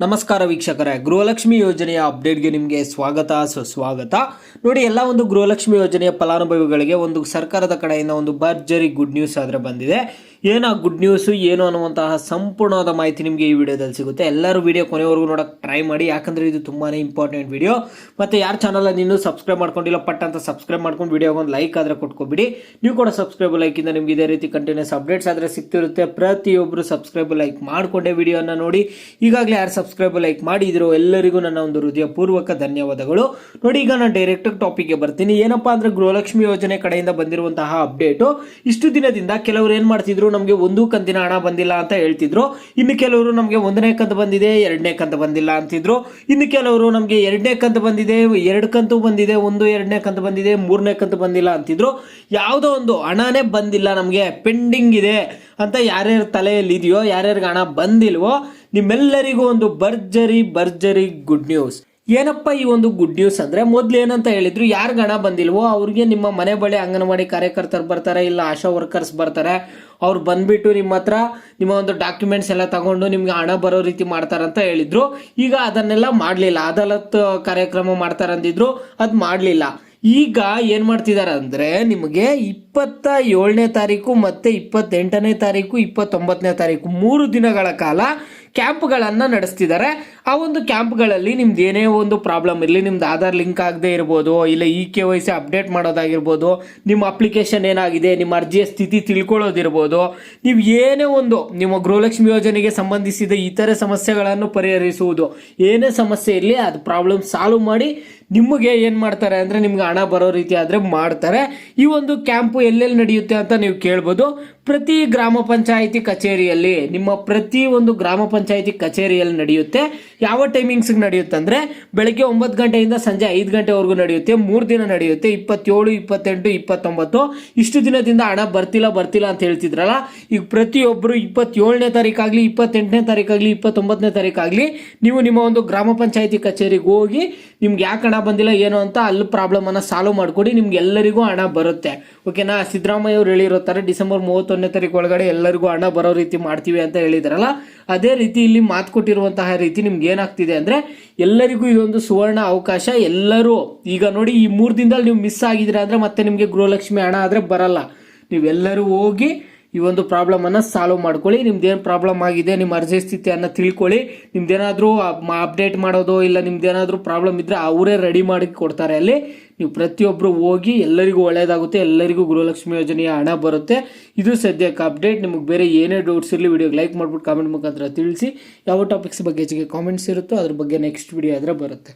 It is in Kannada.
ನಮಸ್ಕಾರ ವೀಕ್ಷಕರೇ, ಗೃಹಲಕ್ಷ್ಮಿ ಯೋಜನೆಯ ಅಪ್ಡೇಟ್ಗೆ ನಿಮಗೆ ಸ್ವಾಗತ. ಸುಸ್ವಾಗತ ನೋಡಿ, ಎಲ್ಲ ಒಂದು ಗೃಹಲಕ್ಷ್ಮಿ ಯೋಜನೆಯ ಫಲಾನುಭವಿಗಳಿಗೆ ಒಂದು ಸರ್ಕಾರದ ಕಡೆಯಿಂದ ಒಂದು ಭರ್ಜರಿ ಗುಡ್ ನ್ಯೂಸ್ ಆದರೆ ಬಂದಿದೆ. ಏನು ಗುಡ್ ನ್ಯೂಸು ಏನು ಅನ್ನುವಂತಹ ಸಂಪೂರ್ಣವಾದ ಮಾಹಿತಿ ನಿಮಗೆ ಈ ವಿಡಿಯೋದಲ್ಲಿ ಸಿಗುತ್ತೆ. ಎಲ್ಲರೂ ವಿಡಿಯೋ ಕೊನೆವರೆಗೂ ನೋಡೋಕೆ ಟ್ರೈ ಮಾಡಿ, ಯಾಕಂದರೆ ಇದು ತುಂಬಾ ಇಂಪಾರ್ಟೆಂಟ್ ವಿಡಿಯೋ ಮತ್ತು ಯಾರ ಚಾನಲಲ್ಲಿ ಇನ್ನೂ ಸಬ್ಸ್ಕ್ರೈಬ್ ಮಾಡ್ಕೊಂಡಿಲ್ಲ, ಪಟ್ ಅಂತ ಸಬ್ಸ್ಕ್ರೈಬ್ ಮಾಡ್ಕೊಂಡು ವಿಡಿಯೋಗೆ ಒಂದು ಲೈಕ್ ಆದರೆ ಕೊಟ್ಕೊಬಿಡಿ. ನೀವು ಕೂಡ ಸಬ್ಸ್ಕ್ರೈಬ್ ಲೈಕಿಂದ ನಿಮ್ಗೆ ಇದೇ ರೀತಿ ಕಂಟಿನ್ಯೂಸ್ ಅಪ್ಡೇಟ್ಸ್ ಆದರೆ ಸಿಗ್ತಿರುತ್ತೆ. ಪ್ರತಿಯೊಬ್ಬರು ಸಬ್ಸ್ಕ್ರೈಬ್ ಲೈಕ್ ಮಾಡಿಕೊಂಡೇ ವಿಡಿಯೋನ ನೋಡಿ. ಈಗಾಗಲೇ ಯಾರು ಸಬ್ಸ್ಕ್ರೈಬ್ ಲೈಕ್ ಮಾಡಿದಿರೋ ಎಲ್ಲರಿಗೂ ನನ್ನ ಒಂದು ಹೃದಯಪೂರ್ವಕ ಧನ್ಯವಾದಗಳು. ನೋಡಿ, ಈಗ ನಾನು ಡೈರೆಕ್ಟ್ ಟಾಪಿಕ್ಗೆ ಬರ್ತೀನಿ. ಏನಪ್ಪಾ ಅಂದ್ರೆ ಗೃಹಲಕ್ಷ್ಮಿ ಯೋಜನೆ ಕಡೆಯಿಂದ ಬಂದಿರುವಂತಹ ಅಪ್ಡೇಟು ಇಷ್ಟು ದಿನದಿಂದ ಕೆಲವರು ಏನು ಮಾಡ್ತಿದ್ರು? ನಮಗೆ ಒಂದು ಕಂತಿನ ಹಣ ಬಂದಿಲ್ಲ ಅಂತ ಹೇಳ್ತಿದ್ರು. ಇನ್ನು ಕೆಲವರು ನಮಗೆ ಒಂದನೇ ಕಂತು ಬಂದಿದೆ, ಎರಡನೇ ಕಂತು ಬಂದಿಲ್ಲ ಅಂತಿದ್ರು. ಇನ್ನು ಕೆಲವರು ನಮಗೆ ಎರಡನೇ ಕಂತು ಬಂದಿದೆ, ಎರಡು ಕಂತು ಬಂದಿದೆ, ಒಂದು ಎರಡನೇ ಕಂತು ಬಂದಿದೆ, ಮೂರನೇ ಕಂತು ಬಂದಿಲ್ಲ ಅಂತಿದ್ರು. ಯಾವುದೋ ಒಂದು ಹಣನೇ ಬಂದಿಲ್ಲ ನಮಗೆ, ಪೆಂಡಿಂಗ್ ಇದೆ ಅಂತ ಯಾರ್ಯಾರ ತಲೆಯಲ್ಲಿ ಇದೆಯೋ, ಯಾರ್ಯಾರಿಗೆ ಹಣ ಬಂದಿಲ್ವೋ, ನಿಮ್ಮೆಲ್ಲರಿಗೂ ಒಂದು ಭರ್ಜರಿ ಭರ್ಜರಿ ಗುಡ್ ನ್ಯೂಸ್. ಏನಪ್ಪ ಈ ಒಂದು ಗುಡ್ ನ್ಯೂಸ್ ಅಂದ್ರೆ ಮೊದ್ಲು ಏನಂತ ಹೇಳಿದ್ರು, ಯಾರು ಗಣ ಬಂದಿಲ್ವೋ ಅವ್ರಿಗೆ ನಿಮ್ಮ ಮನೆ ಬಳಿ ಅಂಗನವಾಡಿ ಕಾರ್ಯಕರ್ತರು ಬರ್ತಾರೆ, ಇಲ್ಲ ಆಶಾ ವರ್ಕರ್ಸ್ ಬರ್ತಾರೆ. ಅವ್ರು ಬಂದ್ಬಿಟ್ಟು ನಿಮ್ಮ ಹತ್ರ ನಿಮ್ಮ ಒಂದು ಡಾಕ್ಯುಮೆಂಟ್ಸ್ ಎಲ್ಲ ತಗೊಂಡು ನಿಮ್ಗೆ ಹಣ ಬರೋ ರೀತಿ ಮಾಡ್ತಾರಂತ ಹೇಳಿದ್ರು. ಈಗ ಅದನ್ನೆಲ್ಲ ಮಾಡಲಿಲ್ಲ. ಅದಾಲತ್ ಕಾರ್ಯಕ್ರಮ ಮಾಡ್ತಾರಂದಿದ್ರು ಅದು ಮಾಡಲಿಲ್ಲ. ಈಗ ಏನು ಮಾಡ್ತಿದ್ದಾರೆ ಅಂದ್ರೆ ನಿಮಗೆ ಇಪ್ಪತ್ತ ಏಳನೇ ತಾರೀಕು ಮತ್ತೆ ಇಪ್ಪತ್ತೆಂಟನೇ ತಾರೀಕು, ಇಪ್ಪತ್ತೊಂಬತ್ತನೇ ತಾರೀಕು, ಮೂರು ದಿನಗಳ ಕಾಲ ಕ್ಯಾಂಪ್ಗಳನ್ನು ನಡೆಸ್ತಿದ್ದಾರೆ ಆ ಒಂದು ಕ್ಯಾಂಪ್ಗಳಲ್ಲಿ ನಿಮ್ದು ಏನೇ ಒಂದು ಪ್ರಾಬ್ಲಮ್ ಇರಲಿ, ನಿಮ್ದು ಆಧಾರ್ ಲಿಂಕ್ ಆಗದೆ ಇರ್ಬೋದು, ಇಲ್ಲ E K Y C update ಮಾಡೋದಾಗಿರ್ಬೋದು, ನಿಮ್ಮ ಅಪ್ಲಿಕೇಶನ್ ಏನಾಗಿದೆ, ನಿಮ್ಮ ಅರ್ಜಿಯ ಸ್ಥಿತಿ ತಿಳ್ಕೊಳ್ಳೋದಿರ್ಬೋದು, ನೀವು ಏನೇ ಒಂದು ನಿಮ್ಮ ಗೃಹಲಕ್ಷ್ಮಿ ಯೋಜನೆಗೆ ಸಂಬಂಧಿಸಿದ ಇತರೆ ಸಮಸ್ಯೆಗಳನ್ನು ಪರಿಹರಿಸುವುದು, ಏನೇ ಸಮಸ್ಯೆ ಇರಲಿ ಅದು ಪ್ರಾಬ್ಲಮ್ ಸಾಲ್ವ್ ಮಾಡಿ ನಿಮಗೆ ಏನು ಮಾಡ್ತಾರೆ ಅಂದರೆ ನಿಮ್ಗೆ ಹಣ ಬರೋ ರೀತಿ ಆದರೆ ಮಾಡ್ತಾರೆ. ಈ ಒಂದು ಕ್ಯಾಂಪು ಎಲ್ಲೆಲ್ಲಿ ನಡೆಯುತ್ತೆ ಅಂತ ನೀವು ಕೇಳ್ಬೋದು. ಪ್ರತಿ ಗ್ರಾಮ ಪಂಚಾಯಿತಿ ಕಚೇರಿಯಲ್ಲಿ ನಿಮ್ಮ ಪ್ರತಿ ಒಂದು ಗ್ರಾಮ ಕಚೇರಿಯಲ್ಲಿ ನಡೆಯುತ್ತೆ. ಯಾವ ಟೈಮಿಂಗ್ಸ್ಗೆ ನಡೆಯುತ್ತೆ ಅಂದರೆ ಬೆಳಗ್ಗೆ ಒಂಬತ್ತು ಗಂಟೆಯಿಂದ ಸಂಜೆ ಐದು ಗಂಟೆವರೆಗೂ ನಡೆಯುತ್ತೆ, ಮೂರು ದಿನ ನಡೆಯುತ್ತೆ, ಇಪ್ಪತ್ತೇಳು, ಇಪ್ಪತ್ತೆಂಟು, ಇಪ್ಪತ್ತೊಂಬತ್ತು. ಇಷ್ಟು ದಿನದಿಂದ ಹಣ ಬರ್ತಿಲ್ಲ ಬರ್ತಿಲ್ಲ ಅಂತ ಹೇಳ್ತಿದ್ರಲ್ಲ, ಈಗ ಪ್ರತಿಯೊಬ್ಬರು ಇಪ್ಪತ್ತೇಳನೇ ತಾರೀಕಾಗಲಿ, ಇಪ್ಪತ್ತೆಂಟನೇ ತಾರೀಕಾಗಲಿ, ಇಪ್ಪತ್ತೊಂಬತ್ತನೇ ತಾರೀಕಾಗಲಿ, ನೀವು ನಿಮ್ಮ ಒಂದು ಗ್ರಾಮ ಪಂಚಾಯಿತಿ ಕಚೇರಿಗೆ ಹೋಗಿ ನಿಮ್ಗೆ ಯಾಕೆ ಹಣ ಬಂದಿಲ್ಲ, ಏನು ಅಂತ ಅಲ್ಲಿ ಪ್ರಾಬ್ಲಮನ್ನು ಸಾಲ್ವ್ ಮಾಡಿಕೊಡಿ, ನಿಮ್ಗೆ ಎಲ್ಲರಿಗೂ ಹಣ ಬರುತ್ತೆ. ಓಕೆನಾ ಸಿದ್ದರಾಮಯ್ಯ ಅವರು ಹೇಳಿರೋ ಥರ ಡಿಸೆಂಬರ್ ಮೂವತ್ತೊಂದನೇ ತಾರೀಕು ಒಳಗಡೆ ಎಲ್ಲರಿಗೂ ಹಣ ಬರೋ ರೀತಿ ಮಾಡ್ತೀವಿ ಅಂತ ಹೇಳಿದಾರಲ್ಲ, ಅದೇ ರೀತಿ ಇಲ್ಲಿ ಮಾತು ಕೊಟ್ಟಿರುವಂತಹ ರೀತಿ ನಿಮ್ಗೆ ಏನಾಗ್ತಿದೆ ಅಂದರೆ ಎಲ್ಲರಿಗೂ ಇದೊಂದು ಸುವರ್ಣ ಅವಕಾಶ. ಎಲ್ಲರೂ ಈಗ ನೋಡಿ ಈ ಮೂರು ದಿನದಲ್ಲಿ ನೀವು ಮಿಸ್ ಆಗಿದ್ದೀರಾ ಅಂದರೆ ಮತ್ತೆ ನಿಮಗೆ ಗೃಹಲಕ್ಷ್ಮಿ ಹಣ ಆದರೆ ಬರಲ್ಲ. ನೀವೆಲ್ಲರೂ ಹೋಗಿ ಈ ಒಂದು ಪ್ರಾಬ್ಲಮನ್ನು ಸಾಲ್ವ್ ಮಾಡ್ಕೊಳ್ಳಿ. ನಿಮ್ದೇನು ಪ್ರಾಬ್ಲಮ್ ಆಗಿದೆ, ನಿಮ್ಮ ಅರ್ಜಿ ಸ್ಥಿತಿಯನ್ನು ತಿಳ್ಕೊಳ್ಳಿ. ನಿಮ್ದೇನಾದರೂ ಅಪ್ಡೇಟ್ ಮಾಡೋದು ಇಲ್ಲ ನಿಮ್ದೇನಾದರೂ ಪ್ರಾಬ್ಲಮ್ ಇದ್ದರೆ ಅವರೇ ರೆಡಿ ಮಾಡಿ ಕೊಡ್ತಾರೆ ಅಲ್ಲಿ. ನೀವು ಪ್ರತಿಯೊಬ್ಬರು ಹೋಗಿ ಎಲ್ಲರಿಗೂ ಒಳ್ಳೆಯದಾಗುತ್ತೆ ಎಲ್ಲರಿಗೂ ಗೃಹಲಕ್ಷ್ಮಿ ಯೋಜನೆಯ ಹಣ ಬರುತ್ತೆ. ಇದು ಸದ್ಯಕ್ಕೆ ಅಪ್ಡೇಟ್ ನಿಮಗೆ ಬೇರೆ ಏನೇ ಡೌಟ್ಸ್ ಇರಲಿ ವಿಡಿಯೋಗೆ ಲೈಕ್ ಮಾಡಿಬಿಟ್ಟು ಕಾಮೆಂಟ್ ಮುಖಾಂತರ ತಿಳಿಸಿ. ಯಾವ ಟಾಪಿಕ್ಸ್ ಬಗ್ಗೆ ಹೆಚ್ಚಿಗೆ ಕಾಮೆಂಟ್ಸ್ ಇರುತ್ತೋ ಅದ್ರ ಬಗ್ಗೆ ನೆಕ್ಸ್ಟ್ ವಿಡಿಯೋ ಆದರೆ ಬರುತ್ತೆ.